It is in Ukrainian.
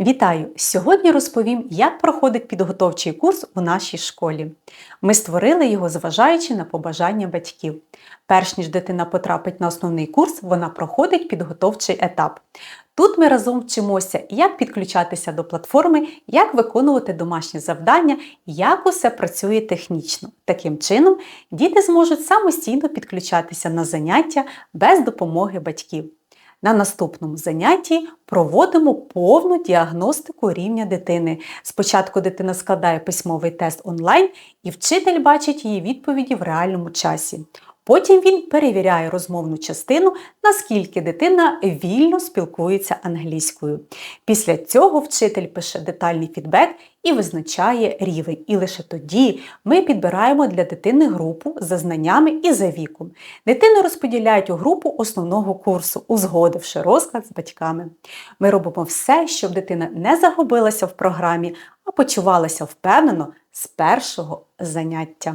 Вітаю! Сьогодні розповім, як проходить підготовчий курс у нашій школі. Ми створили його, зважаючи на побажання батьків. Перш ніж дитина потрапить на основний курс, вона проходить підготовчий етап. Тут ми разом вчимося, як підключатися до платформи, як виконувати домашні завдання, як усе працює технічно. Таким чином, діти зможуть самостійно підключатися на заняття без допомоги батьків. На наступному занятті проводимо повну діагностику рівня дитини. Спочатку дитина складає письмовий тест онлайн, і вчитель бачить її відповіді в реальному часі. Потім він перевіряє розмовну частину, наскільки дитина вільно спілкується англійською. Після цього вчитель пише детальний фідбек і визначає рівень. І лише тоді ми підбираємо для дитини групу за знаннями і за віком. Дитину розподіляють у групу основного курсу, узгодивши розклад з батьками. Ми робимо все, щоб дитина не загубилася в програмі, а почувалася впевнено з першого заняття.